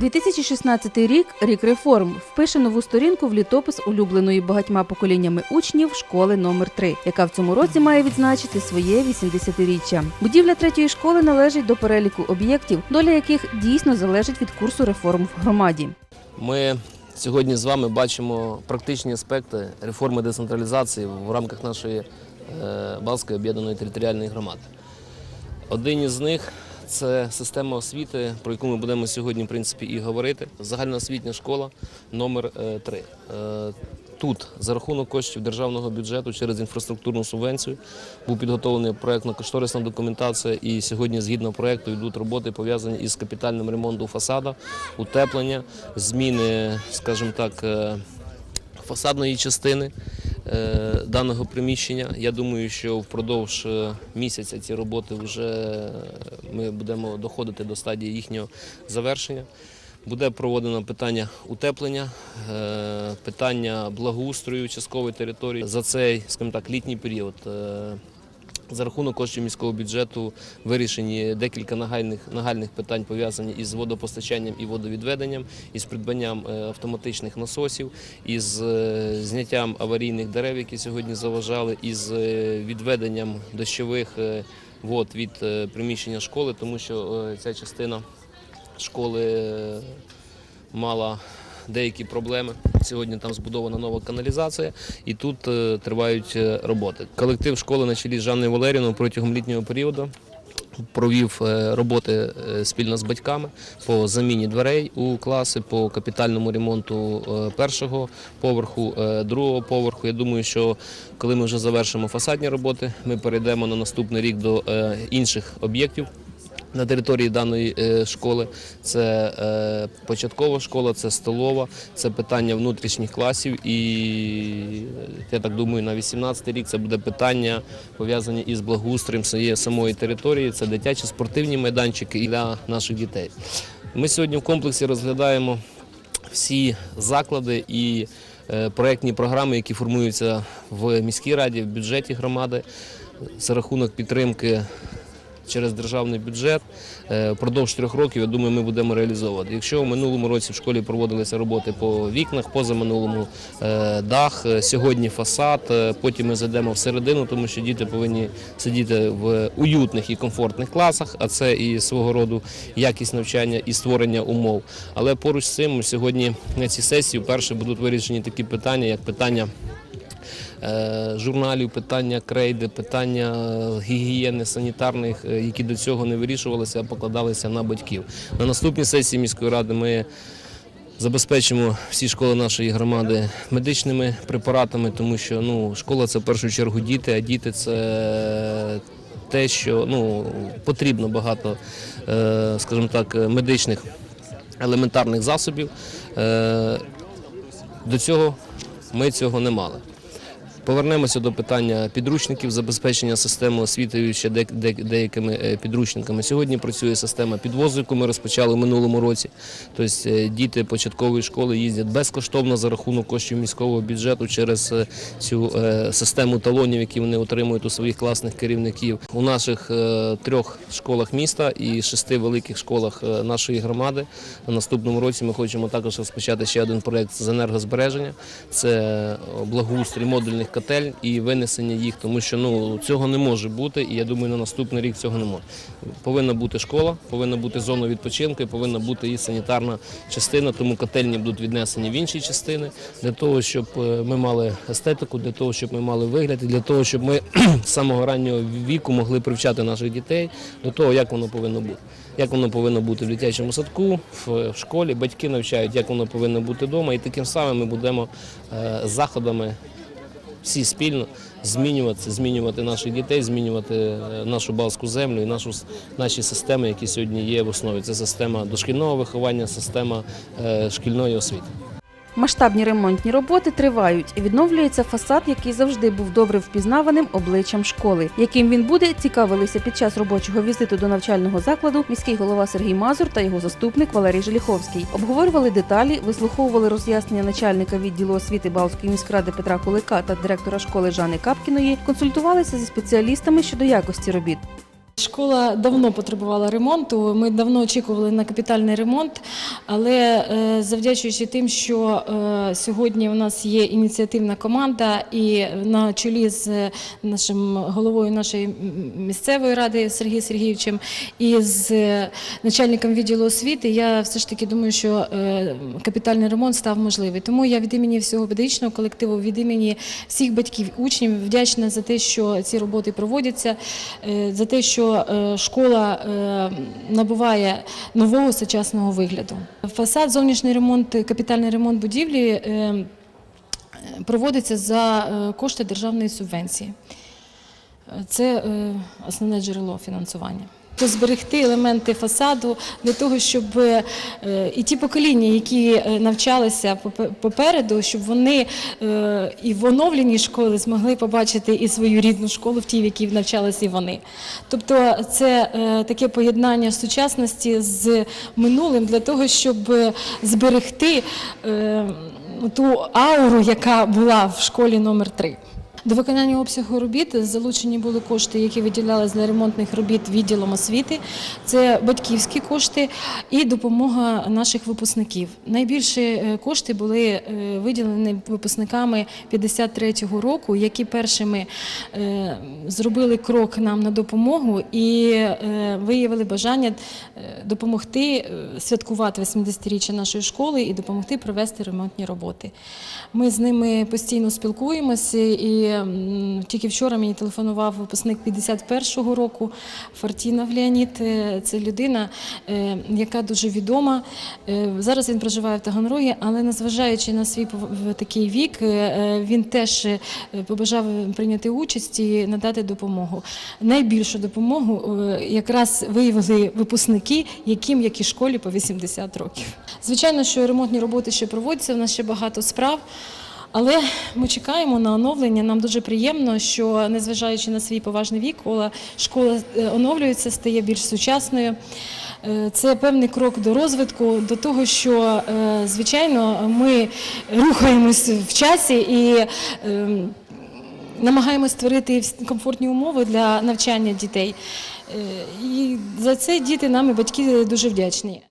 2016 рік рік реформ впише нову сторінку в літопис улюбленої багатьма поколіннями учнів школи номер 3 яка в цьому році має відзначити своє 80-річчя. Будівля третьої школи належить до переліку об'єктів, доля яких дійсно залежить від курсу реформ в громаді. Ми сьогодні з вами бачимо практичні аспекти реформи децентралізації в рамках нашої е, Балської об'єднаної територіальної громади. Один із них це система освіти, про яку ми будемо сьогодні в принципі і говорити. Загальноосвітня школа номер 3 Тут за рахунок коштів державного бюджету через інфраструктурну субвенцію був підготовлений проєктно-кошторисна документація, і сьогодні, згідно проєкту, йдуть роботи пов'язані із капітальним ремонтом фасада, утеплення, зміни, скажімо так, е, фасадної частини е, даного приміщення. Я думаю, що впродовж е, місяця ці роботи вже ми будемо доходити до стадії їхнього завершення. Буде проводено питання утеплення, е, питання благоустрою часткової території за цей, скажімо так, літній період. За рахунок коштів міського бюджету вирішені декілька нагальних, нагальних питань пов'язані із водопостачанням і водовідведенням, із придбанням е, автоматичних насосів, із е, зняттям аварійних дерев, які сьогодні заважали, із е, відведенням дощових вод від приміщення школи, тому що ця частина школи мала деякі проблеми. Сьогодні там збудована нова каналізація, і тут е, тривають е, роботи. Колектив школи на чолі з Жанною Валеріївною протягом літнього періоду. Провів е, роботи спільно з батьками по заміні дверей у класи, по капітальному ремонту першого поверху, другого поверху. Я думаю, що коли ми вже завершимо фасадні роботи, ми перейдемо на наступний рік до інших об'єктів на території даної е, школи. Це е, початкова школа, це столова, це питання внутрішніх класів. І я так думаю, на 18 рік це буде питання пов'язані із благоустроєм своєї самої території. Це дитячі спортивні майданчики для наших дітей. Ми сьогодні в комплексі розглядаємо всі заклади і е, проектні програми, які формуються в міській раді, в бюджеті громади за рахунок підтримки через державний бюджет. Е, Впродовж трьох років, я думаю, ми будемо реалізовувати. Якщо в минулому році в школі проводилися роботи по вікнах, позаминулому е, дах, е, сьогодні фасад, потім ми зайдемо всередину, тому що діти повинні сидіти в уютних і комфортних класах, а це і свого роду якість навчання і створення умов. Але поруч з цим сьогодні на цій сесії вперше будуть вирішені такі питання, як питання журналів, питання крейди, питання гігієни санітарних, е, які до цього не вирішувалися, а покладалися на батьків. На наступній сесії міської ради ми забезпечимо всі школи нашої громади медичними препаратами, тому що ну, школа це в першу чергу діти, а діти це те, що ну, потрібно багато, е, скажімо так, медичних елементарних засобів. Е, До цього ми цього не мали. Повернемося до питання підручників, забезпечення системи освіти ще де- де- деякими е, підручниками. Сьогодні працює система підвозу, яку ми розпочали в минулому році. Тобто е, діти початкової школи їздять безкоштовно за рахунок коштів міського бюджету через е, цю систему талонів, які вони отримують у своїх класних керівників. У наших трьох школах міста і шести великих школах нашої громади. На наступному році ми хочемо також розпочати ще один проєкт з енергозбереження. Це благоустрій модульних котель і винесення їх, тому що ну цього не може бути. І я думаю, на наступний рік цього не може. Повинна бути школа, повинна бути зона відпочинку, і повинна бути і санітарна частина. Тому котельні будуть віднесені в інші частини для того, щоб е, ми мали естетику, для того, щоб ми мали вигляд, і для того, щоб ми з самого раннього віку могли привчати наших дітей до того, як воно повинно бути. Як воно повинно бути в дитячому садку, в школі, батьки навчають, як воно повинно бути вдома, і таким самим ми будемо е, заходами всі спільно змінювати, змінювати наших дітей, змінювати е, нашу балську землю і нашу, наші системи, які сьогодні є в основі. Це система дошкільного виховання, система е, шкільної освіти. Масштабні ремонтні роботи тривають і відновлюється фасад, який завжди був добре впізнаваним обличчям школи. Яким він буде, цікавилися під час робочого візиту до навчального закладу міський голова Сергій Мазур та його заступник Валерій Желіховський. Обговорювали деталі, вислуховували роз'яснення начальника відділу освіти Балтської міськради Петра Кулика та директора школи Жани Капкіної, консультувалися зі спеціалістами щодо якості робіт. Школа давно потребувала ремонту. Ми давно очікували на капітальний ремонт, але е, завдячуючи тим, що е, сьогодні у нас є ініціативна команда, і на чолі з нашим головою нашої місцевої ради Сергієм Сергійовичем і з е, начальником відділу освіти, я все ж таки думаю, що е, капітальний ремонт став можливий. Тому я від імені всього педагогічного колективу, від імені всіх батьків, учнів вдячна за те, що ці роботи проводяться, е, за те, що е, школа е, набуває нового сучасного вигляду. Фасад, зовнішній ремонт, капітальний ремонт будівлі е, проводиться за кошти державної субвенції. Це основне джерело фінансування. То зберегти елементи фасаду для того, щоб е, і ті покоління, які е, навчалися попереду, щоб вони е, і в оновленій школі змогли побачити і свою рідну школу в тій, в якій навчалися і вони. Тобто це таке поєднання сучасності з минулим для того, щоб зберегти ту ауру, яка була в школі номер 3 до виконання обсягу робіт залучені були кошти, які виділялись для ремонтних робіт відділом освіти. Це батьківські кошти і допомога наших випускників. Найбільше кошти були е, виділені випускниками 53-го року, які першими е, зробили крок нам на допомогу і е, виявили бажання допомогти святкувати 80-річчя нашої школи і допомогти провести ремонтні роботи. Ми з ними постійно спілкуємося, і тільки вчора мені телефонував випускник 51-го року Фартінов Леонід. Е, Це людина, е, яка дуже відома. Е, Зараз він проживає в Таганрогі, але незважаючи на свій такий вік, він теж побажав прийняти участь і надати допомогу. Найбільшу допомогу якраз виявили випускники, яким як і школі по 80 років. Звичайно, що ремонтні роботи ще проводяться, у нас ще багато справ. Але ми чекаємо на оновлення. Нам дуже приємно, що незважаючи на свій поважний вік, школа е, оновлюється, стає більш сучасною. Е, Це певний крок до розвитку, до того, що е, звичайно ми рухаємось в часі і ем, намагаємось створити комфортні умови для навчання дітей. І за це діти нам і батьки дуже вдячні.